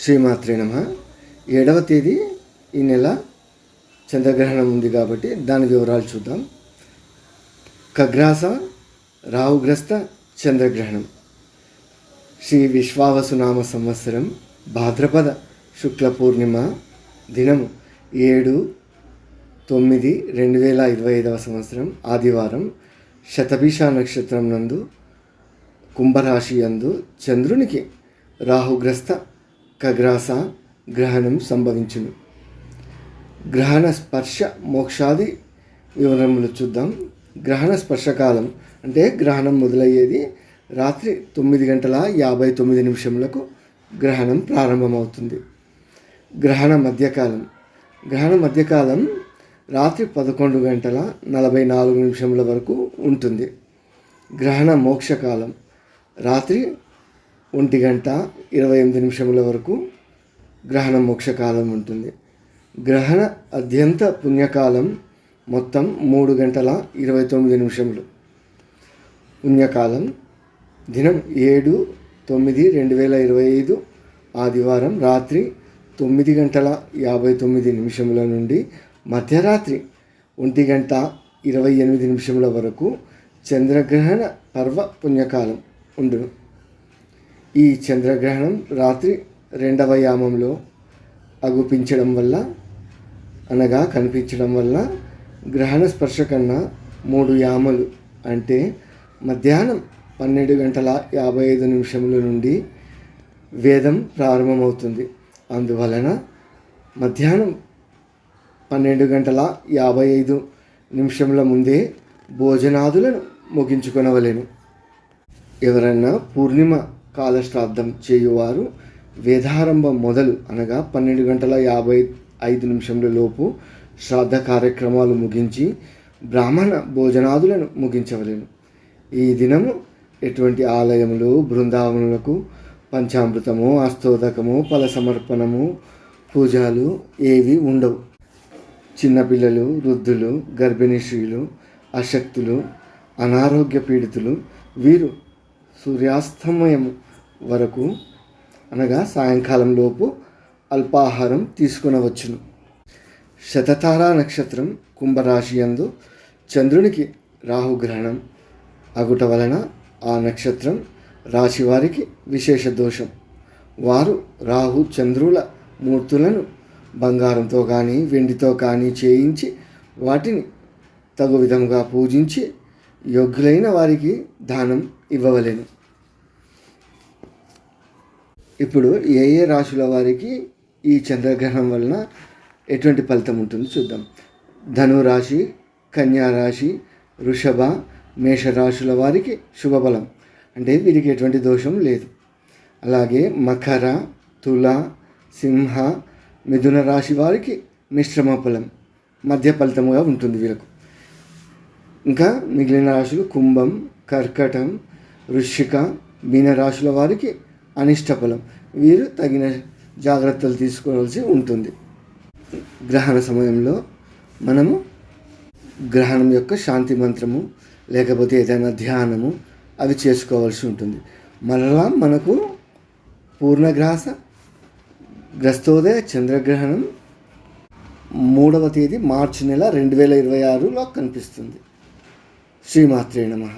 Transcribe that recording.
శ్రీమాత్రే నమ. ఏడవ తేదీ ఈ నెల చంద్రగ్రహణం ఉంది కాబట్టి దాని వివరాలు చూద్దాం. ఖగ్రాస రాహుగ్రస్త చంద్రగ్రహణం. శ్రీ విశ్వావసునామ సంవత్సరం భాద్రపద శుక్ల పూర్ణిమ దినము ఏడు తొమ్మిది రెండు వేల ఇరవై ఐదవ సంవత్సరం ఆదివారం శతభిష నక్షత్రం నందు కుంభరాశి యందు చంద్రునికి రాహుగ్రస్త ఖగ్రాస గ్రహణం సంభవించును. గ్రహణ స్పర్శ మోక్షాది వివరములు చూద్దాం. గ్రహణ స్పర్శకాలం అంటే గ్రహణం మొదలయ్యేది రాత్రి తొమ్మిది గంటల యాభై తొమ్మిది నిమిషములకు గ్రహణం ప్రారంభమవుతుంది. గ్రహణ మధ్యకాలం. గ్రహణ మధ్యకాలం రాత్రి పదకొండు గంటల నలభై నాలుగు నిమిషముల వరకు ఉంటుంది. గ్రహణ మోక్షకాలం రాత్రి ఒంటి గంట ఇరవై ఎనిమిది నిమిషముల వరకు గ్రహణ మోక్షకాలం ఉంటుంది. గ్రహణ అత్యంత పుణ్యకాలం మొత్తం మూడు గంటల ఇరవై తొమ్మిది నిమిషములు. పుణ్యకాలం దినం ఏడు తొమ్మిది రెండు వేల ఇరవై ఐదు ఆదివారం రాత్రి తొమ్మిది గంటల యాభై తొమ్మిది నిమిషముల నుండి మధ్యరాత్రి ఒంటి గంట ఇరవై ఎనిమిది నిమిషముల వరకు చంద్రగ్రహణ పర్వ పుణ్యకాలం ఉండును. ఈ చంద్రగ్రహణం రాత్రి రెండవ యామంలో అగుపించడం వల్ల అనగా కనిపించడం వల్ల గ్రహణ స్పర్శ కన్నా మూడు యామలు అంటే మధ్యాహ్నం పన్నెండు గంటల యాభై ఐదు నిమిషముల నుండి వేదం ప్రారంభమవుతుంది. అందువలన మధ్యాహ్నం పన్నెండు గంటల యాభై ఐదు నిమిషముల ముందే భోజనాదులను ముగించుకొనవలెను. ఎవరన్నా పూర్ణిమ కాలశ్రాద్ధం చేయువారు వేదారంభం మొదలు అనగా పన్నెండు గంటల యాభై ఐదు నిమిషముల లోపు శ్రాద్ధ కార్యక్రమాలు ముగించి బ్రాహ్మణ భోజనాదులను ముగించవలెను. ఈ దినము ఎటువంటి ఆలయములు బృందావనులకు పంచామృతము అస్తోదకము ఫల సమర్పణము పూజలు ఏవి ఉండవు. చిన్నపిల్లలు వృద్ధులు గర్భిణీ స్త్రీలు అశక్తులు అనారోగ్య పీడితులు వీరు సూర్యాస్తమయం వరకు అనగా సాయంకాలం లోపు అల్పాహారం తీసుకునవచ్చును. శతతారా నక్షత్రం కుంభరాశి యందు చంద్రునికి రాహుగ్రహణం అగుట వలన ఆ నక్షత్రం రాశి వారికి విశేష దోషం. వారు రాహు చంద్రుల మూర్తులను బంగారంతో కానీ వెండితో కానీ చేయించి వాటిని తగు విధముగా పూజించి యోగ్యులైన వారికి దానం ఇవ్వవలేను. ఇప్పుడు ఏ ఏ రాశుల వారికి ఈ చంద్రగ్రహణం వలన ఎటువంటి ఫలితం ఉంటుందో చూద్దాం. ధనురాశి కన్యా రాశి వృషభ మేషరాశుల వారికి శుభఫలం. అంటే వీరికి ఎటువంటి దోషం లేదు. అలాగే మకర తుల సింహ మిథున రాశి వారికి మిశ్రమ ఫలం. మధ్య ఫలితముగా ఉంటుంది వీళ్ళకు. ఇంకా మిగిలిన రాశులు కుంభం కర్కటం వృశ్చిక మీన రాశుల వారికి అనిష్ట ఫలం. వీరు తగిన జాగ్రత్తలు తీసుకోవాల్సి ఉంటుంది. గ్రహణ సమయంలో మనము గ్రహణం యొక్క శాంతి మంత్రము లేకపోతే ఏదైనా ధ్యానము అవి చేసుకోవాల్సి ఉంటుంది. మరలా మనకు పూర్ణగ్రాస గ్రస్తోదయ చంద్రగ్రహణం మూడవ తేదీ మార్చి నెల రెండు వేల ఇరవై ఆరులో కనిపిస్తుంది. శ్రీమాత్రే నమః